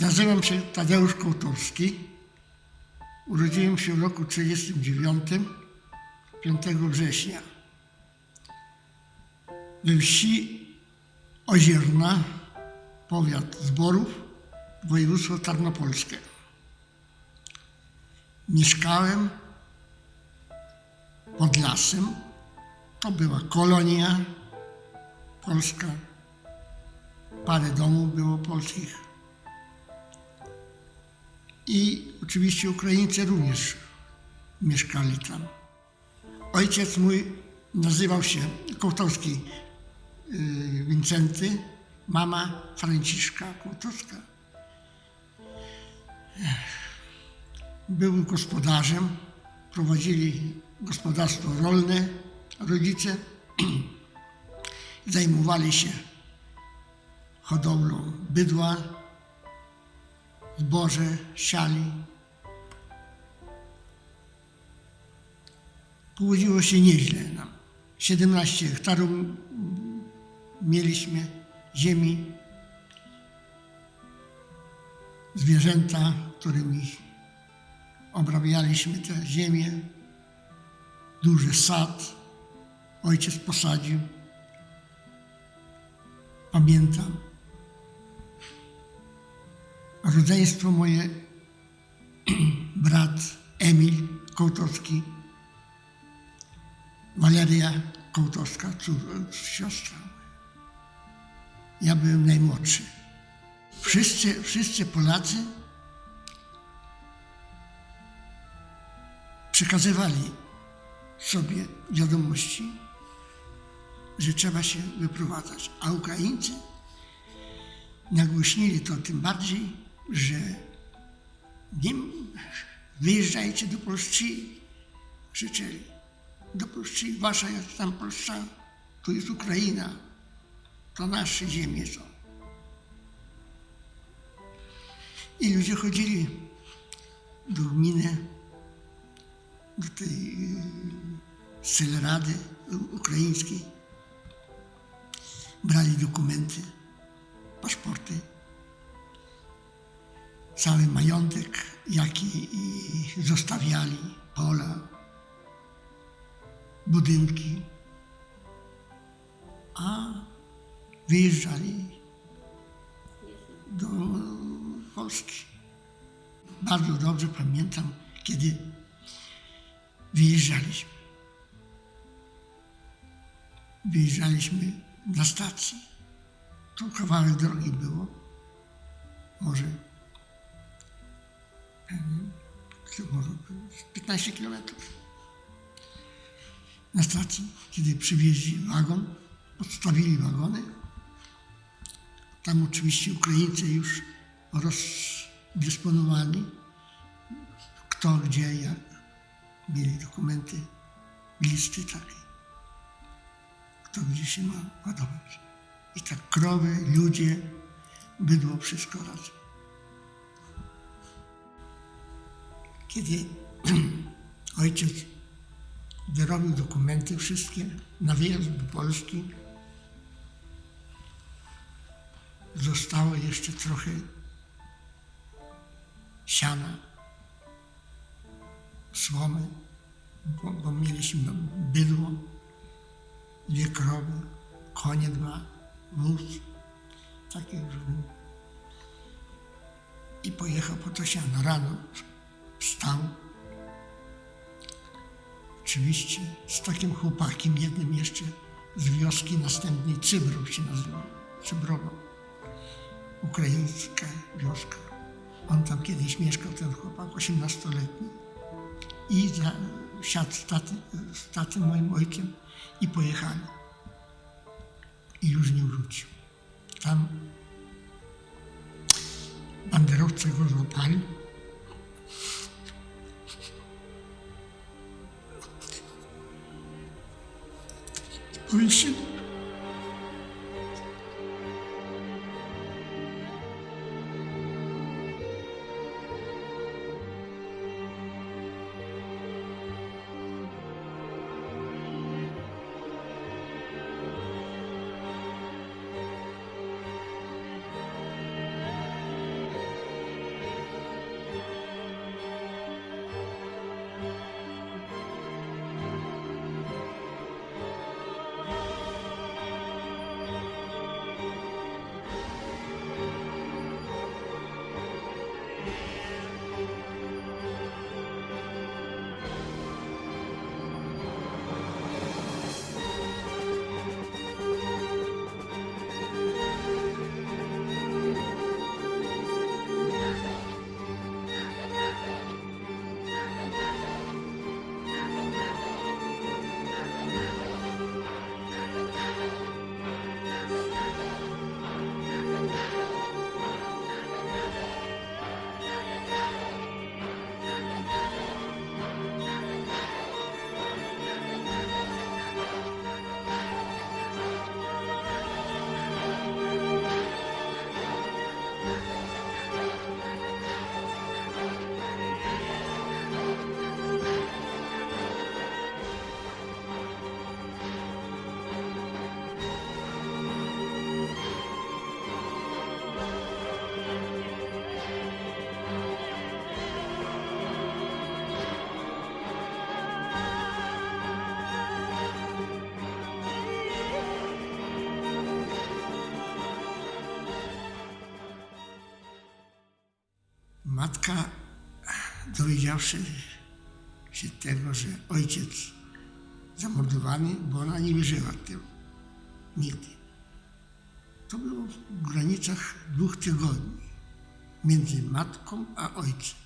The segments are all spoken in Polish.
Nazywam się Tadeusz Kołtowski. Urodziłem się w roku 1939, 5 września. We wsi Ozierna, powiat Zborów, województwo tarnopolskie. Mieszkałem pod lasem. To była kolonia polska. Parę domów było polskich. I oczywiście Ukraińcy również mieszkali tam. Ojciec mój nazywał się Kołtowski yy, Wincenty, mama Franciszka Kołtowska. Był gospodarzem, prowadzili gospodarstwo rolne, rodzice zajmowali się hodowlą bydła, zboże, siali. Połodziło się nieźle nam. 17 hektarów mieliśmy ziemi. Zwierzęta, którymi obrabialiśmy tę ziemię. Duży sad. Ojciec posadził. Pamiętam. Rodzeństwo moje, brat Emil Kołtowski, Waleria Kołtowska, siostra. Ja byłem najmłodszy. Wszyscy, wszyscy Polacy przekazywali sobie wiadomości, że trzeba się wyprowadzać, a Ukraińcy nagłośnili to tym bardziej, że nie wyjeżdżajcie do Polski, krzyczeli. Do Polski, wasza jest tam Polska, tu jest Ukraina, to nasze ziemie są. I ludzie chodzili do gminy, do tej y, Celerady ukraińskiej, brali dokumenty, paszporty, cały majątek, jaki zostawiali, pola, budynki, a wyjeżdżali do Polski. Bardzo dobrze pamiętam, kiedy wyjeżdżaliśmy. Wyjeżdżaliśmy na stacji. Tu kawałek drogi było. Może, 15 kilometrów. Na stacji, kiedy przywieźli wagon, odstawili wagony. Tam oczywiście Ukraińcy już rozdysponowali, kto, gdzie, jak. Mieli dokumenty, listy takie, kto gdzie się ma ładować. I tak krowy, ludzie, bydło, wszystko razem. Kiedy ojciec wyrobił dokumenty wszystkie na wyjazd do Polski, zostało jeszcze trochę siana, słomy, bo, bo mieliśmy bydło, dwie krowy, konie dwa, wóz, takie różne. I pojechał po to siano. Rano wstał. Oczywiście z takim chłopakiem, jednym jeszcze z wioski następnej, Cybrów się nazywał, Cybrowo. Ukraińska wioska. On tam kiedyś mieszkał, ten chłopak, 18-letni. I za, siadł z, taty, z tatym, moim ojcem i pojechali. I już nie wrócił. Tam banderowcy go złapali. I powiesili. Dowiedziawszy się tego, że ojciec zamordowany, bo ona nie wierzyła tym nigdy. To było w granicach dwóch tygodni między matką a ojcem.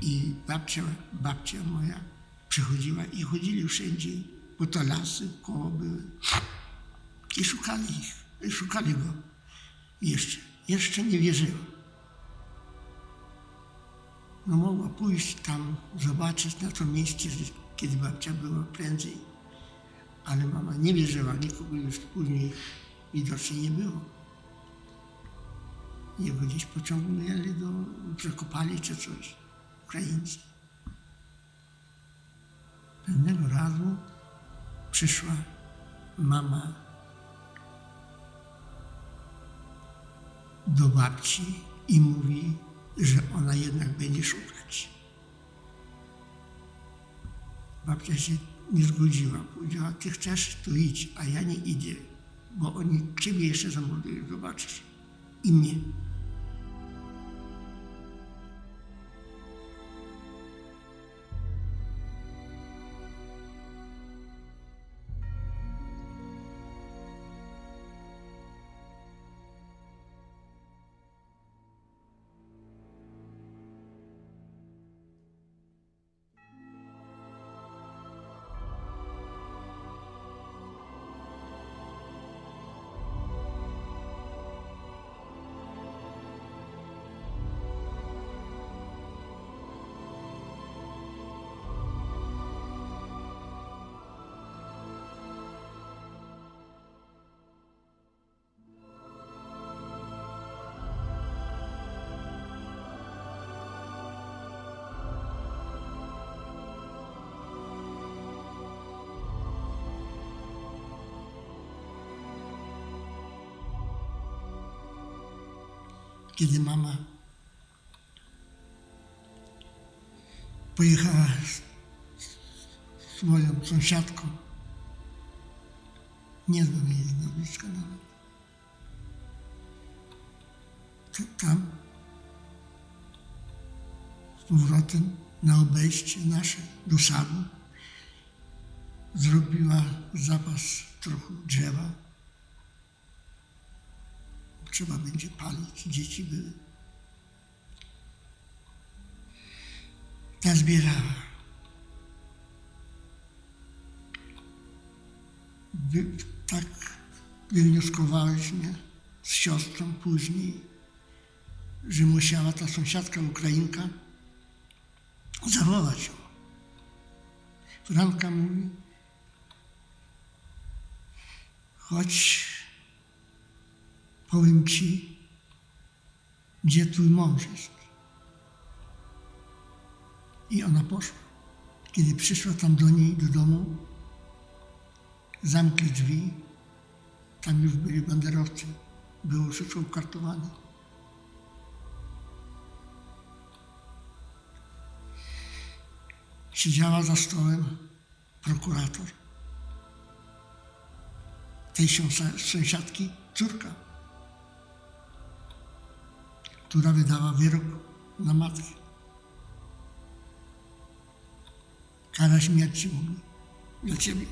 I babcia, babcia moja przychodziła i chodzili wszędzie, bo to lasy koło były. I szukali ich, i szukali go. Jeszcze, jeszcze nie wierzyła. No mogła pójść tam, zobaczyć na to miejsce, kiedy babcia była prędzej. Ale mama nie wierzyła, nikogo już później widocznie nie było. Jego gdzieś pociągnęli do, przekopali czy coś, Ukraińcy. Pewnego razu przyszła mama do babci i mówi, że ona jednak będzie szukać. Babcia się nie zgodziła. Powiedziała, ty chcesz, to idź, a ja nie idę, bo oni ciebie jeszcze zamordują, zobaczysz. I mnie. Kiedy mama pojechała z z swoją sąsiadką, nie znam jej nazwiska nawet, tam z powrotem na obejście nasze do sadu zrobiła zapas trochę drzewa trzeba będzie palić, dzieci były. Ta zbierała. Wy, tak wywnioskowałyśmy z siostrą później, że musiała ta sąsiadka Ukrainka zawołać ją. Franka mówi, chodź powiem ci, gdzie twój mąż jest. I ona poszła. Kiedy przyszła tam do niej, do domu, zamkli drzwi, tam już byli banderowcy. Było wszystko ukartowane. Siedziała za stołem prokurator. Tej sąsiadki córka która wydała wyrok na matkę. Kara śmierci dla ciebie.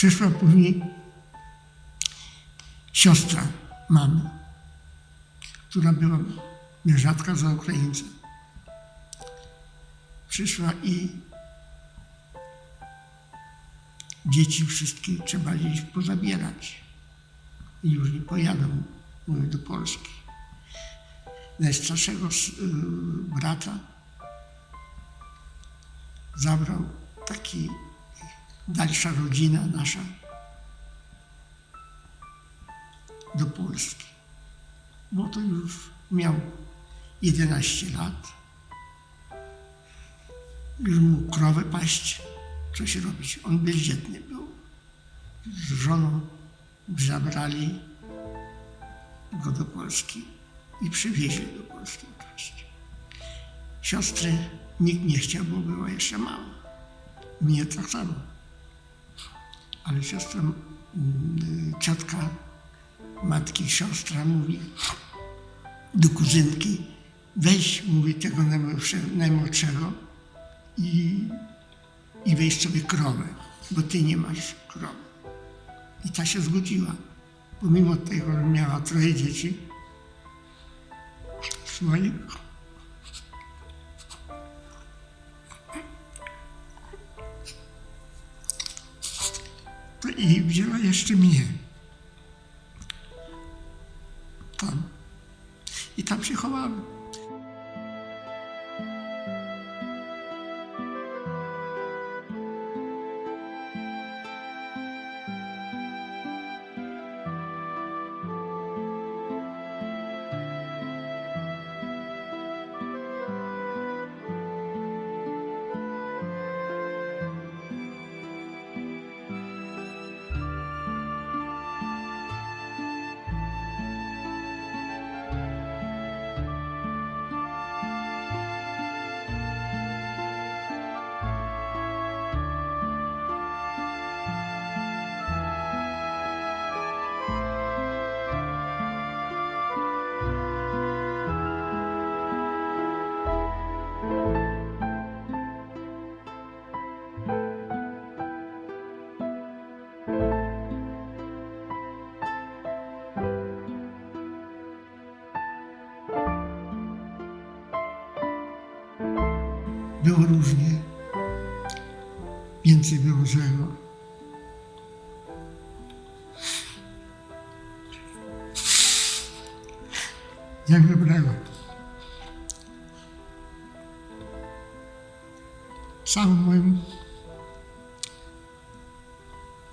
Przyszła później siostra mamy, która była nierzadka za Ukraińcę. Przyszła i dzieci wszystkie trzeba gdzieś pozabierać. I już nie pojadą, mówię, do Polski. Najstarszego y, brata zabrał taki dalsza rodzina nasza do Polski. Bo to już miał 11 lat. Już mógł krowę paść. Coś robić. On bezdzietny był. Z żoną zabrali go do Polski i przywieźli do Polski oczywiście. Siostry nikt nie chciał, bo była jeszcze mała. Mnie tak samo. Ale siostra, mm, ciotka matki, siostra mówi do kuzynki, weź, mówi tego najmłodszego, i, i weź sobie krowę, bo ty nie masz krowy. I ta się zgodziła. Pomimo tego, że miała troje dzieci swoich, i wzięła jeszcze mnie. Tam. I tam się chowałem. Było różnie. Więcej było złego. Jak dobrego. Całą moją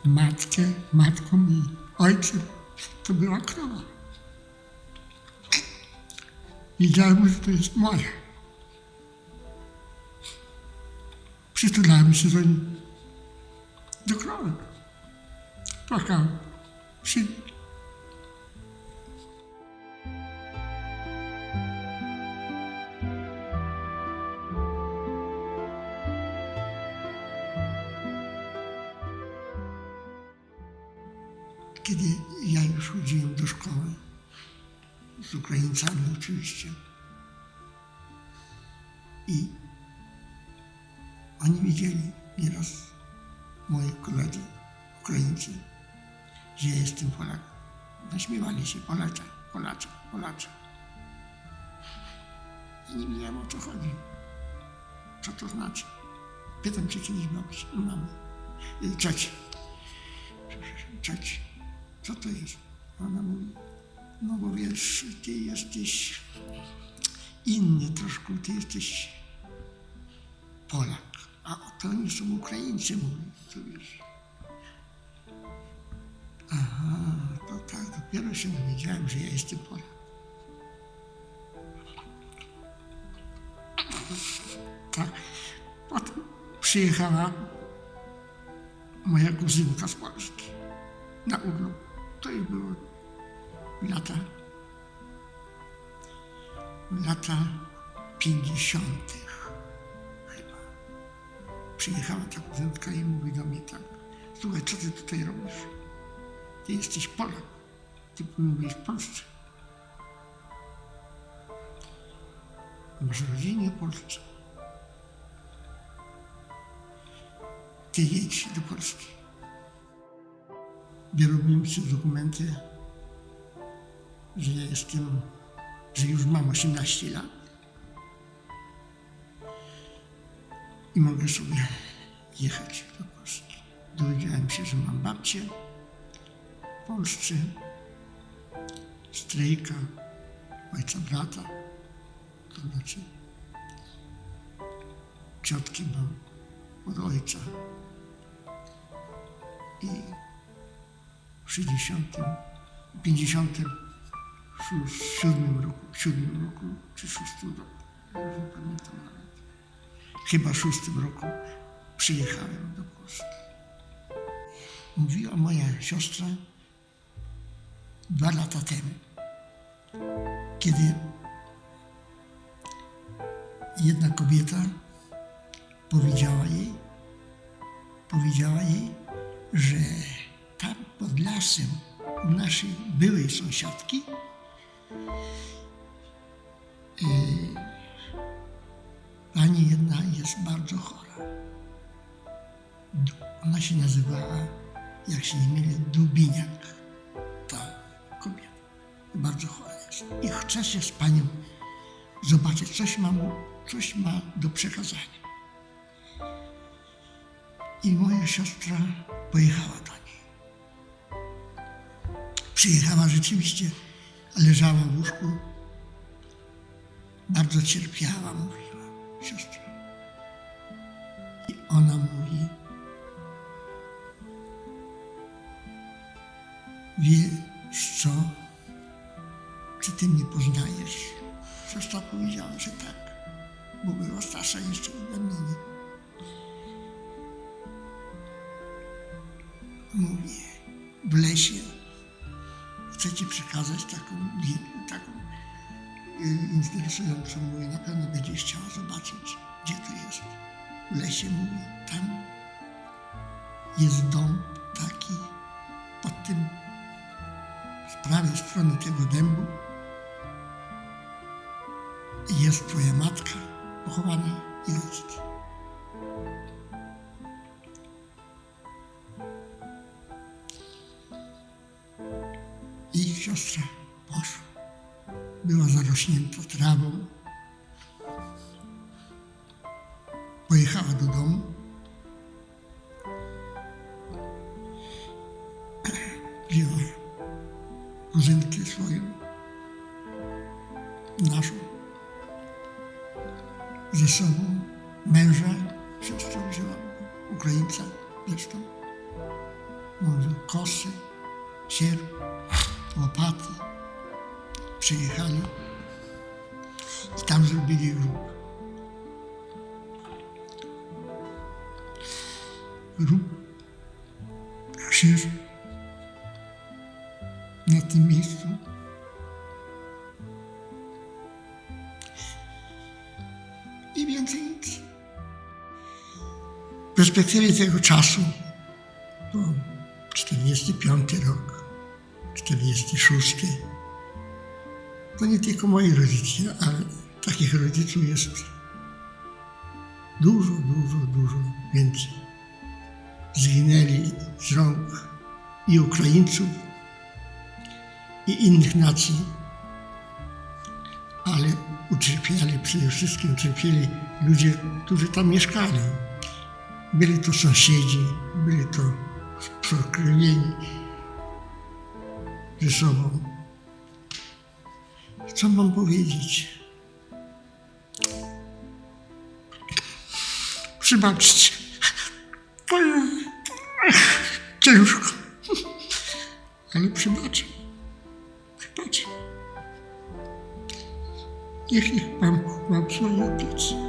matkę, matką i ojcem to była krowa. Wiedziałem, że to jest moje. Do, niej- do krowy. Płakałem. Przy... Kiedy ja już chodziłem do szkoły, z Ukraińcami oczywiście, i oni widzieli nieraz moi koledzy, Ukraińcy, że jestem Polak. Naśmiewali się Polacza, Polacza, Polacza. Ja nie wiedziałem o co chodzi. Co to znaczy? Pytam się kiedyś babci, mamy, cioci. Cioci, co to jest? Ona mówi, no bo wiesz, ty jesteś inny troszkę, ty jesteś Polak, a to oni są Ukraińcy, mówi, to wiesz. Aha, to tak, dopiero się dowiedziałem, że ja jestem Polak. Tak, potem przyjechała moja kuzynka z Polski na urlop. To już było lata, lata pięćdziesiątych chyba. Przyjechała ta kuzynka i mówi do mnie tak, słuchaj, co ty tutaj robisz? Ty jesteś Polak, ty powinien być w Polsce. Masz rodzinę Polsce. Ty jedź do Polski. robiłem sobie dokumenty, że ja jestem, że już mam 18 lat i mogę sobie jechać do Polski. Dowiedziałem się, że mam babcię w Polsce, strejka, ojca brata, to znaczy ciotki mam od ojca. I w 60, 57 roku, 7 roku czy 6 roku, nie pamiętam. Chyba 6 roku przyjechałem do Polski. Mówiła moja siostra dwa lata temu, kiedy jedna kobieta powiedziała jej, powiedziała jej, że tam pod lasem u naszej byłej sąsiadki yy, pani jedna jest bardzo chora. Ona się nazywała, jak się nie mylę, Dubiniak. Ta kobieta. Bardzo chora jest. I chce się z panią zobaczyć, coś ma, coś ma do przekazania. I moja siostra pojechała do niej. Przyjechała rzeczywiście, leżała w łóżku. Bardzo cierpiała, mówiła siostra. I ona mówi, wiesz co, czy ty mnie poznajesz? Siostra powiedziała, że tak, bo była starsza jeszcze ode mnie. nie? Mówi, w lesie chcę ci przekazać taką, taką interesującą, mówi, na pewno będziesz chciała zobaczyć, gdzie to jest. W lesie, mówi, tam jest dom taki, pod tym, z prawej strony tego dębu jest twoja matka pochowana i ojciec. I siostra zarośnięta trawą. Pojechała do domu. Wzięła kuzynkę swoją, naszą, ze sobą męża, siostrą wzięła, Ukraińca zresztą. Może kosy, sierp, łopaty. Przyjechali i tam zrobili grób. Grób, krzyż na tym miejscu. I więcej nic. W perspektywie tego czasu, to 45 rok, 46, to nie tylko moi rodzice, ale takich rodziców jest dużo, dużo, dużo więcej. Zginęli z rąk i Ukraińców, i innych nacji, ale ucierpieli przede wszystkim ucierpieli ludzie, którzy tam mieszkali. Byli to sąsiedzi, byli to przekrwieni ze sobą. Co mam powiedzieć? Przybaczcie. Ciężko. Ale przybaczę. Przybaczę. Niech ich Pan ma w swojej opiece.